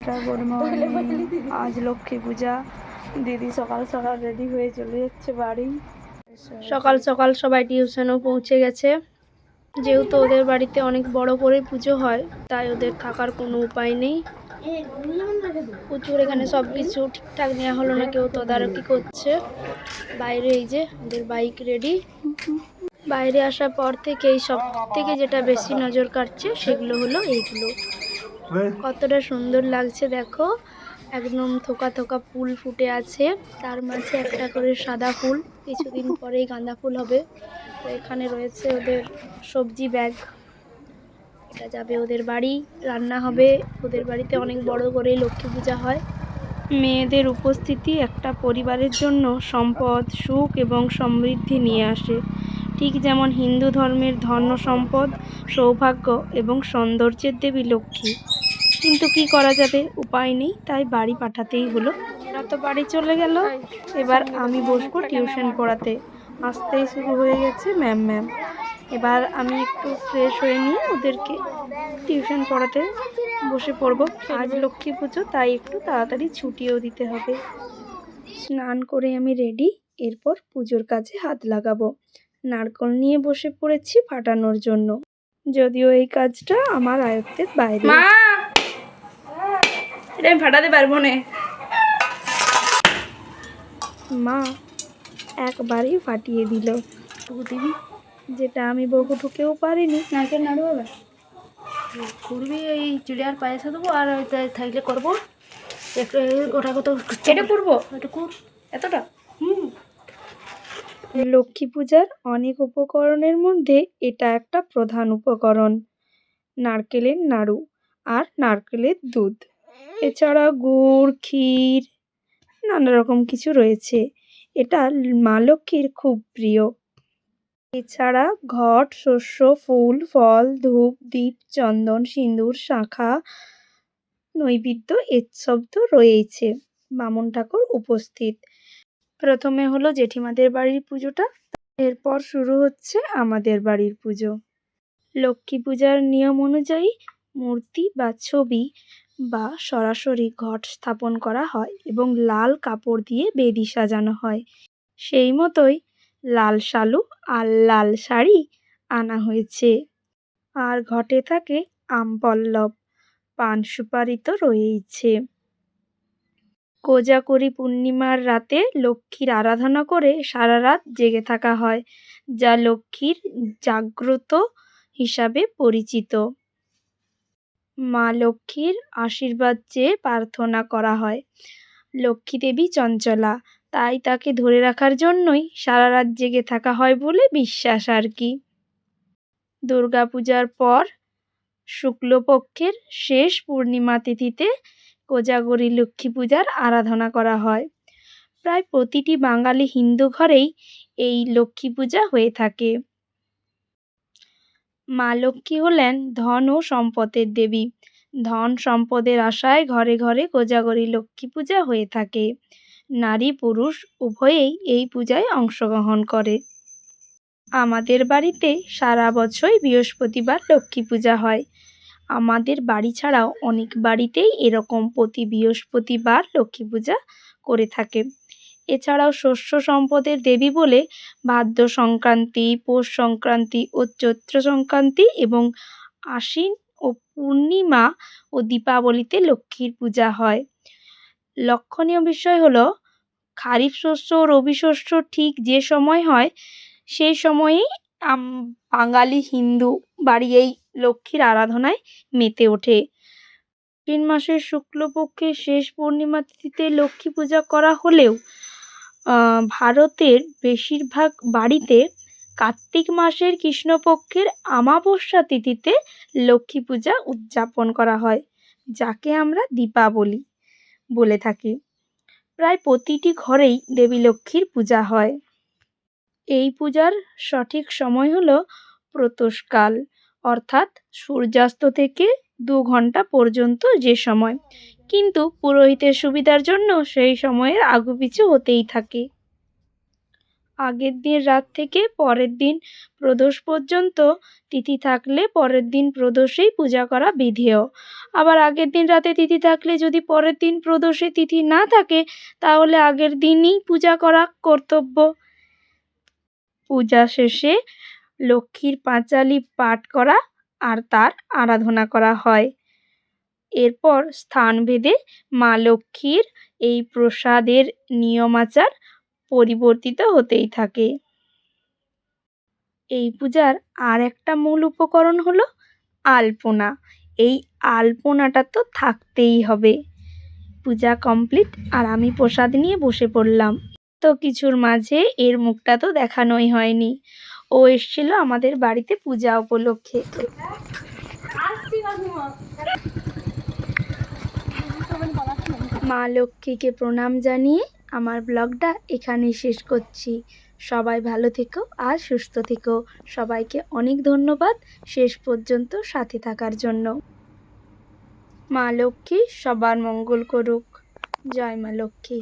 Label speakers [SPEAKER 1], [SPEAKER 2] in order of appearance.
[SPEAKER 1] Good morning আজ লক্ষ্মী পূজা। দিদি সকাল সকাল রেডি হয়ে চলে যাচ্ছে বাড়ি।
[SPEAKER 2] সকাল সকাল সবাই টিউশনও পৌঁছে গেছে। যেহেতু ওদের বাড়িতে অনেক বড় করে পুজো হয় তাই ওদের থাকার কোনো উপায় নেই। প্রচুর এখানে সব কিছু ঠিকঠাক নেওয়া হলো না কেউ তদারকি করছে। বাইরে এই যে ওদের বাইক রেডি বাইরে আসার পর থেকেই সব থেকে যেটা বেশি নজর কাটছে সেগুলো হলো এইগুলো। কতটা সুন্দর লাগছে দেখো। একদম থোকা থোকা ফুল ফুটে আছে। তার মাঝে একটা করে সাদা ফুল। কিছুদিন পরেই গাঁদা ফুল হবে। তো এখানে রয়েছে ওদের সবজি ব্যাগ। এটা যাবে ওদের বাড়ি। রান্না হবে। ওদের বাড়িতে অনেক বড় করে লক্ষ্মী পূজা হয়। মেয়েদের উপস্থিতি একটা পরিবারের জন্য সম্পদ, সুখ এবং সমৃদ্ধি নিয়ে আসে। ঠিক যেমন হিন্দু ধর্মের ধর্ম সম্পদ, সৌভাগ্য এবং সৌন্দর্যের দেবী লক্ষ্মী। কিন্তু কি করা যাবে? উপায় নেই, তাই বাড়ি পাঠাতেই হলো। ওরা তো বাড়ি চলে গেল। এবার আমি বসবো টিউশন পড়াতে। আসতেই শুরু হয়ে গেছে ম্যাম ম্যাম। এবার আমি একটু ফ্রেশ হয়ে নিয়ে ওদেরকে টিউশন পড়াতে বসে পড়ব। আজ লক্ষ্মী পুজো, তাই একটু তাড়াতাড়ি ছুটিও দিতে হবে। স্নান করে আমি রেডি, এরপর পুজোর কাজে হাত লাগাবো। নারকল নিয়ে বসে পড়েছি ফাটানোর জন্য। যদিও এই কাজটা আমার আয়ত্তের বাইরে।
[SPEAKER 1] মা! এটা আমি ফাটাতে পারব না।
[SPEAKER 2] মা একবারেই ফাটিয়ে দিল।
[SPEAKER 1] দিবি
[SPEAKER 2] যেটা আমি বকু ঠুকেও পারিনি।
[SPEAKER 1] নারকেল নাড়ু হবে করবি এই চিড়িয়ার পায়েসে দেবো আর ওইটা থাকলে করব। একটু গোটা কত কেটে করব? একটু কর। এতটা?
[SPEAKER 2] লক্ষ্মী পূজার অনেক উপকরণের মধ্যে এটা একটা প্রধান উপকরণ। নারকেলের নাড়ু আর নারকেলের দুধ। এছাড়া গুড়, ক্ষীর, নানা রকম কিছু রয়েছে। এটা মা লক্ষ্মীর খুব প্রিয়। এছাড়া ঘট, শস্য, ফুল, ফল, ধূপ, দীপ, চন্দন, সিঁদুর, শাঁখা, নৈবেদ্য এসব তো রয়েছে বামুন ঠাকুর উপস্থিত। প্রথমে হলো জেঠিমাদের বাড়ির পুজোটা, এরপর শুরু হচ্ছে আমাদের বাড়ির পুজো। লক্ষ্মী পূজার নিয়ম অনুযায়ী মূর্তি বা ছবি বা সরাসরি ঘট স্থাপন করা হয় এবং লাল কাপড় দিয়ে বেদি সাজানো হয়। সেই মতোই লাল শালু আর লাল শাড়ি আনা হয়েছে। আর ঘটে থাকে আমপল্লব পান সুপারি তো রয়েইছে। কোজাগরী পূর্ণিমার রাতে লক্ষ্মীর আরাধনা করে সারা রাত জেগে থাকা হয়, যা লক্ষ্মীর জাগ্রত হিসাবে পরিচিত। মা লক্ষ্মীর আশীর্বাদ চেয়ে প্রার্থনা করা হয়, লক্ষ্মী দেবী চঞ্চলা, তাই তাকে ধরে রাখার জন্যই সারা রাত জেগে থাকা হয় বলে বিশ্বাস আর কি? দুর্গাপূজার পর শুক্লপক্ষের শেষ পূর্ণিমা তিথিতে কোজাগরী লক্ষ্মী পূজার আরাধনা করা হয়। প্রায় প্রতিটি বাঙালি হিন্দু ঘরেই এই লক্ষ্মী পূজা হয়ে থাকে। মা লক্ষ্মী হলেন ধন ও সম্পদের দেবী। ধন সম্পদের আশায় ঘরে ঘরে কোজাগরী লক্ষ্মী পূজা হয়ে থাকে। নারী পুরুষ উভয়েই এই পূজায় অংশগ্রহণ করে। আমাদের বাড়িতে সারা বছরই বৃহস্পতিবার লক্ষ্মী পূজা হয়। আমাদের বাড়ি ছাড়াও অনেক বাড়িতেই এরকম প্রতি বৃহস্পতিবার লক্ষ্মী পূজা করে থাকে। এছাড়াও শস্য সম্পদের দেবী বলে ভাদ্র সংক্রান্তি, পৌষ সংক্রান্তি ও চৈত্র সংক্রান্তি এবং আশ্বিন ও পূর্ণিমা ও দীপাবলিতে লক্ষ্মীর পূজা হয়। লক্ষণীয় বিষয় হলো, খারিফ শস্য ও রবি শস্য ঠিক যে সময় হয়, সেই সময়েই বাঙালি হিন্দু বাড়ি এই লক্ষ্মীর আরাধনায় মেতে ওঠে। আশ্বিন মাসের শুক্লপক্ষের শেষ পূর্ণিমা তিথিতে লক্ষ্মী পূজা করা হলেও ভারতের বেশিরভাগ বাড়িতে কার্তিক মাসের কৃষ্ণপক্ষের আমাবস্যা তিথিতে লক্ষ্মী পূজা উদযাপন করা হয়, যাকে আমরা দীপাবলি বলে থাকি। প্রায় প্রতিটি ঘরেই দেবী লক্ষ্মীর পূজা হয়। এই পূজার সঠিক সময় হলো প্রতোষকাল অর্থাৎ সূর্যাস্ত থেকে দু ঘণ্টা পর্যন্ত যে সময়। কিন্তু পুরোহিতের সুবিধার জন্য সেই সময়ের আগুপিছু হতেই থাকে। আগের দিন রাত থেকে পরের দিন প্রদোষ পর্যন্ত তিথি থাকলে পরের দিন প্রদোষেই পূজা করা বিধেয়। আবার আগের দিন রাতে তিথি থাকলে যদি পরের দিন প্রদোষে তিথি না থাকে, তাহলে আগের দিনই পূজা করা কর্তব্য। পূজা শেষে লক্ষ্মীর পাঁচালি পাঠ করা আর তার আরাধনা করা হয়। এরপর স্থানভেদে মা লক্ষ্মীর এই প্রসাদের নিয়মাচার পরিবর্তিত হতেই থাকে। এই পূজার আর একটা মূল উপকরণ হলো আলপনা। এই আলপনাটা তো থাকতেই হবে। পূজা কমপ্লিট আর আমি প্রসাদ নিয়ে বসে পড়লাম। তো কিছুর মাঝে এর মুখটা তো দেখানোই হয়নি। ও এসেছিল আমাদের বাড়িতে পূজা উপলক্ষে। মা লক্ষ্মীকে প্রণাম জানিয়ে আমার ব্লগটা এখানেই শেষ করছি। সবাই ভালো থেকো আর সুস্থ থেকো। সবাইকে অনেক ধন্যবাদ শেষ পর্যন্ত সাথে থাকার জন্য। মা লক্ষ্মী সবার মঙ্গল করুক। জয় মা লক্ষ্মী।